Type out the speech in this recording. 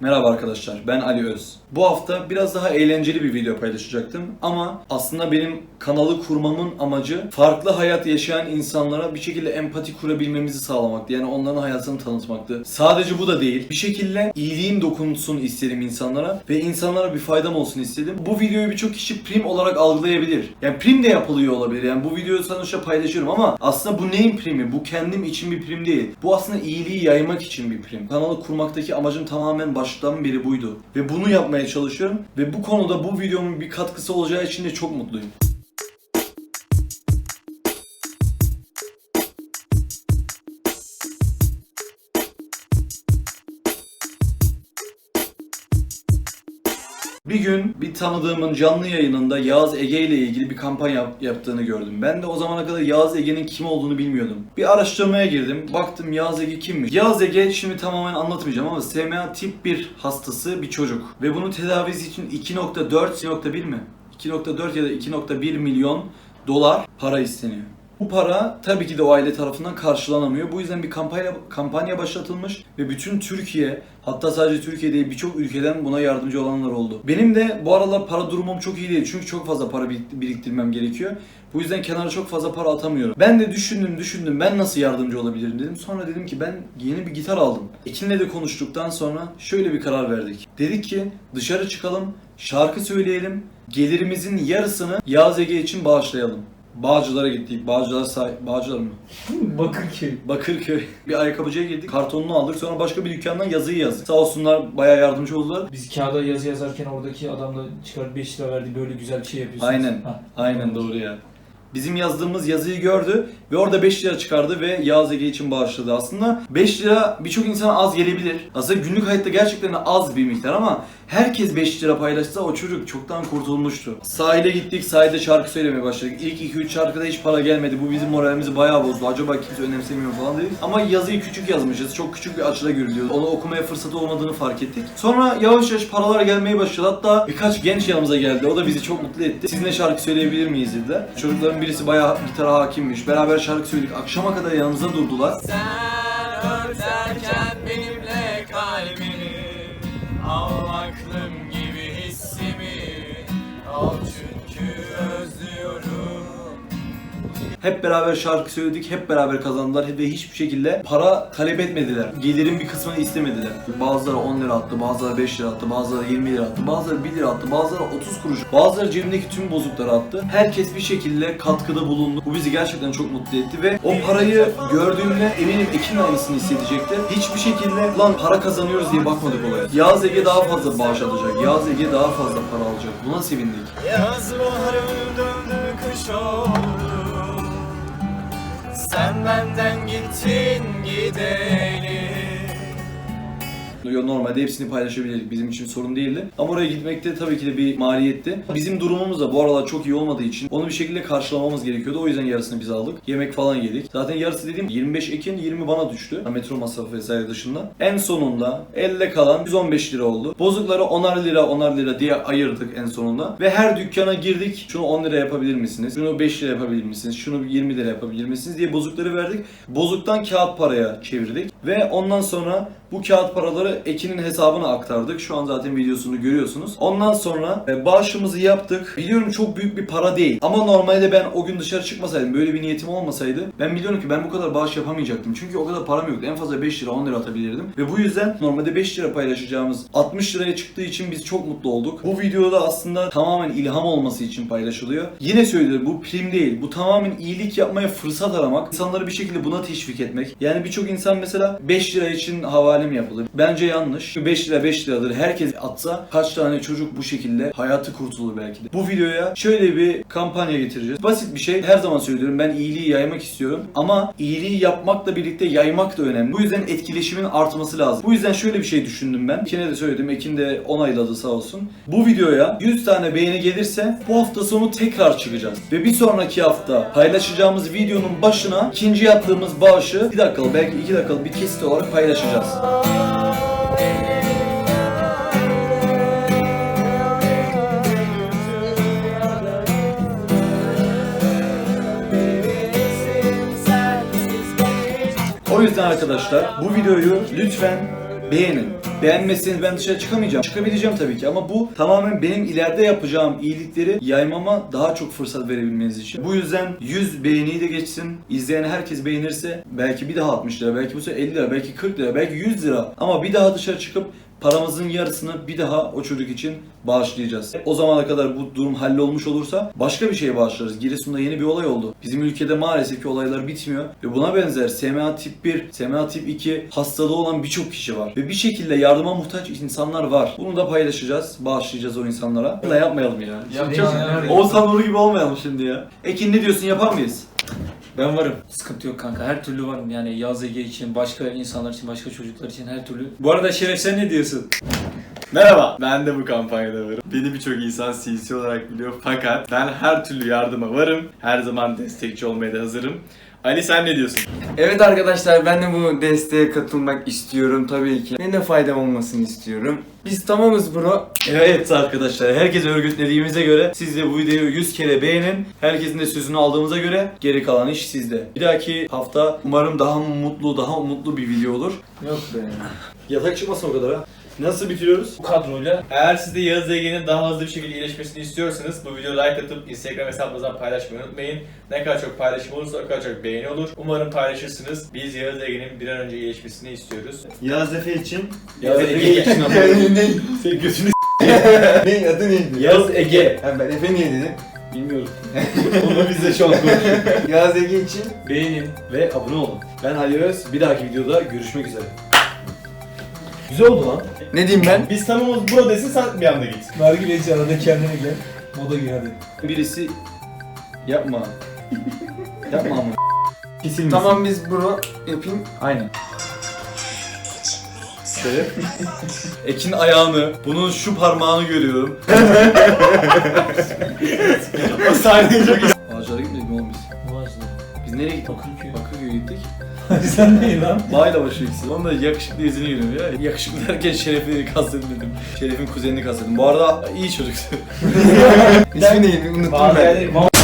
Merhaba arkadaşlar, ben Ali Öz. Bu hafta biraz daha eğlenceli bir video paylaşacaktım ama aslında benim kanalı kurmamın amacı farklı hayat yaşayan insanlara bir şekilde empati kurabilmemizi sağlamaktı. Yani onların hayatını tanıtmaktı. Sadece bu da değil. Bir şekilde iyiliğim dokunsun istedim insanlara ve insanlara bir faydam olsun istedim. Bu videoyu birçok kişi prim olarak algılayabilir. Yani prim de yapılıyor olabilir. Yani bu videoyu sonuçta paylaşıyorum ama aslında bu neyin primi? Bu kendim için bir prim değil. Bu aslında iyiliği yaymak için bir prim. Kanalı kurmaktaki amacım tamamen baştan beri buydu. Ve bunu yapmaya çalışıyorum. Ve bu konuda bu videomun bir katkısı olacağı için de çok mutluyum. Bir gün bir tanıdığımın canlı yayınında Yağız Ege ile ilgili bir kampanya yap- yaptığını gördüm. Ben de o zamana kadar Yağız Ege'nin kim olduğunu bilmiyordum. Bir araştırmaya girdim. Baktım Yağız Ege kimmiş? Yağız Ege şimdi tamamen anlatmayacağım ama SMA tip 1 hastası bir çocuk. Ve bunun tedavisi için 2.4, 2.1 mi? 2.4 ya da 2.1 milyon dolar para isteniyor. Bu para tabii ki de o aile tarafından karşılanamıyor. Bu yüzden bir kampanya kampanya başlatılmış ve bütün Türkiye hatta sadece Türkiye değil birçok ülkeden buna yardımcı olanlar oldu. Benim de bu aralar para durumum çok iyi değil çünkü çok fazla para birik- biriktirmem gerekiyor. Bu yüzden kenara çok fazla para atamıyorum. Ben de düşündüm düşündüm ben nasıl yardımcı olabilirim dedim. Sonra dedim ki ben yeni bir gitar aldım. Ekin'le de konuştuktan sonra şöyle bir karar verdik. Dedik ki dışarı çıkalım, şarkı söyleyelim, gelirimizin yarısını Yağız Ege için bağışlayalım. Bağcılar'a gittik. Bağcılar say Bağcılar mı? Bakırköy. Bakırköy. Bir ayakkabıcıya girdik. Kartonunu aldık. Sonra başka bir dükkandan yazıyı yazdık. Sağ olsunlar bayağı yardımcı oldular. Biz kağıda yazı yazarken oradaki adam da çıkarıp 5 lira verdi böyle güzel bir şey yapıyorsunuz. Aynen. Ha. Aynen doğru ya. Bizim yazdığımız yazıyı gördü ve orada 5 lira çıkardı ve Yağız Ege için bağışladı. Aslında 5 lira birçok insana az gelebilir. Aslında günlük hayatta gerçekten az bir miktar ama herkes 5 lira paylaşsa o çocuk çoktan kurtulmuştu. Sahile gittik, sahilde şarkı söylemeye başladık. İlk 2-3 şarkıda hiç para gelmedi. Bu bizim moralimizi bayağı bozdu. Acaba kimse önemsemiyor falan dedik. Ama yazıyı küçük yazmışız. Çok küçük bir açıda görülüyor. Onu okumaya fırsatı olmadığını fark ettik. Sonra yavaş yavaş paralar gelmeye başladı. Hatta birkaç genç yanımıza geldi. O da bizi çok mutlu etti. Sizinle şarkı söyleyebilir miyiz dediler. Çocukların birisi bayağı gitara hakimmiş. Beraber şarkı söyledik. Akşama kadar yanımıza durdular. Sen örterken Hep beraber şarkı söyledik, hep beraber kazandılar ve hiçbir şekilde para talep etmediler. Gelirin bir kısmını istemediler. Bazıları 10 lira attı, bazıları 5 lira attı, bazıları 20 lira attı, bazıları 1 lira attı, bazıları 30 kuruş, bazıları cebindeki tüm bozukları attı. Herkes bir şekilde katkıda bulundu. Bu bizi gerçekten çok mutlu etti ve o parayı gördüğümde eminim Ekin aynısını hissedecektir. Hiçbir şekilde lan para kazanıyoruz diye bakmadık olaya. Yağız Ege daha fazla bağış atacak, Yağız Ege daha fazla para alacak. Buna sevindik. Yaz baharı 만난 기친 기대. Gideli Normalde hepsini paylaşabilirdik. Bizim için sorun değildi. Ama oraya gitmek de tabii ki de bir maliyetti. Bizim durumumuz da bu aralar çok iyi olmadığı için onu bir şekilde karşılamamız gerekiyordu. O yüzden yarısını biz aldık. Yemek falan yedik. Zaten yarısı dediğim 25 Ekin 20 bana düştü. Metro masrafı vesaire dışında. En sonunda elde kalan 115 lira oldu. Bozukları 10'ar lira 10'ar lira diye ayırdık en sonunda. Ve her dükkana girdik. Şunu 10 lira yapabilir misiniz? Şunu 5 lira yapabilir misiniz? Şunu 20 lira yapabilir misiniz? diye bozukları verdik. Bozuktan kağıt paraya çevirdik. Ve ondan sonra bu kağıt paraları Ekin'in hesabına aktardık. Şu an zaten videosunu görüyorsunuz. Ondan sonra e, bağışımızı yaptık. Biliyorum çok büyük bir para değil. Ama normalde ben o gün dışarı çıkmasaydım, böyle bir niyetim olmasaydı ben biliyorum ki ben bu kadar bağış yapamayacaktım. Çünkü o kadar param yoktu. En fazla 5 lira 10 lira atabilirdim. Ve bu yüzden normalde 5 lira paylaşacağımız 60 liraya çıktığı için biz çok mutlu olduk. Bu videoda aslında tamamen ilham olması için paylaşılıyor. Yine söylüyorum bu prim değil. Bu tamamen iyilik yapmaya fırsat aramak. İnsanları bir şekilde buna teşvik etmek. Yani birçok insan mesela 5 lira için mi yapılır? Bence yanlış. 5 lira 5 liradır. Herkes atsa kaç tane çocuk bu şekilde hayatı kurtulur belki de. Bu videoya şöyle bir kampanya getireceğiz. Basit bir şey. Her zaman söylüyorum ben iyiliği yaymak istiyorum. Ama iyiliği yapmakla birlikte yaymak da önemli. Bu yüzden etkileşimin artması lazım. Bu yüzden şöyle bir şey düşündüm ben. Ekin'e de söyledim. Ekin de onayladı sağ olsun. Bu videoya 100 tane beğeni gelirse bu hafta sonu tekrar çıkacağız. Ve bir sonraki hafta paylaşacağımız videonun başına ikinci yaptığımız bağışı 1 dakikalık belki 2 dakikalık bir kesit olarak paylaşacağız. O yüzden arkadaşlar bu videoyu lütfen beğenin. Beğenmezseniz ben dışarı çıkamayacağım. Çıkabileceğim tabii ki ama bu tamamen benim ileride yapacağım iyilikleri yaymama daha çok fırsat verebilmeniz için. Bu yüzden 100 beğeniyi de geçsin. İzleyen herkes beğenirse belki bir daha 60 lira, belki bu sefer 50 lira, belki 40 lira, belki 100 lira. Ama bir daha dışarı çıkıp paramızın yarısını bir daha o çocuk için bağışlayacağız. O zamana kadar bu durum hallolmuş olursa başka bir şeye bağışlarız. Giresun'da yeni bir olay oldu. Bizim ülkede maalesef ki olaylar bitmiyor ve buna benzer SMA tip 1, SMA tip 2 hastalığı olan birçok kişi var. Ve bir şekilde yardıma muhtaç insanlar var. Bunu da paylaşacağız, bağışlayacağız o insanlara. Bunu da yapmayalım ya. Yapmayalım. Oğuzhan Nuri gibi olmayalım şimdi ya. Ekin ne diyorsun yapar mıyız? Ben varım. Sıkıntı yok kanka. Her türlü varım. Yani Yaz Ege için, başka insanlar için, başka çocuklar için her türlü. Bu arada Şeref sen ne diyorsun? Merhaba, ben de bu kampanyada varım. Beni birçok insan CC olarak biliyor fakat ben her türlü yardıma varım. Her zaman destekçi olmaya da hazırım. Ali sen ne diyorsun? Evet arkadaşlar ben de bu desteğe katılmak istiyorum tabii ki. Benim de faydam olmasını istiyorum. Biz tamamız bro. Evet arkadaşlar herkes örgütlediğimize göre siz de bu videoyu 100 kere beğenin. Herkesin de sözünü aldığımıza göre geri kalan iş sizde. Bir dahaki hafta umarım daha mutlu, daha umutlu bir video olur. Yok be. Yatak çıkmasın o kadar ha. Nasıl bitiriyoruz? Bu kadroyla Eğer siz de Yağız Ege'nin daha hızlı bir şekilde iyileşmesini istiyorsanız bu videoyu like atıp Instagram hesabınızdan paylaşmayı unutmayın. Ne kadar çok paylaşım olursa o kadar çok beğeni olur. Umarım paylaşırsınız. Biz Yağız Ege'nin bir an önce iyileşmesini istiyoruz. Yağız Efe için. Yaz Ege için ama. ne? Senin götünü ne? Adı neydi? Yaz Ege. Ha, ben Efe niye dedim? Bilmiyorum. Onu biz de şu an konuşuyoruz. Yağız Ege için. beğenin. Ve abone olun. Ben Ali Öz. Bir dahaki videoda görüşmek üzere. Güzel oldu lan. Ne diyeyim ben? Biz tamamız burada desin sen bir anda git. Nargileci arada kendine gel. Moda gir hadi. Birisi yapma. yapma ama. Kesilmesin. Tamam biz bro yapayım. Aynen. Şöyle. Ekin ayağını, bunun şu parmağını görüyorum. O sahneyi çok nereye gittik? Bakırköy. Bakırköy'e gittik. Sen neyin lan? Bağıyla başlıyor ikisi. Onun da yakışıklı yüzünü görüyorum ya. Yakışıklı derken Şeref'i kastetmedim. Şeref'in kuzenini kastettim. Bu arada iyi çocuktu. İsmi neydi? Unuttum ben.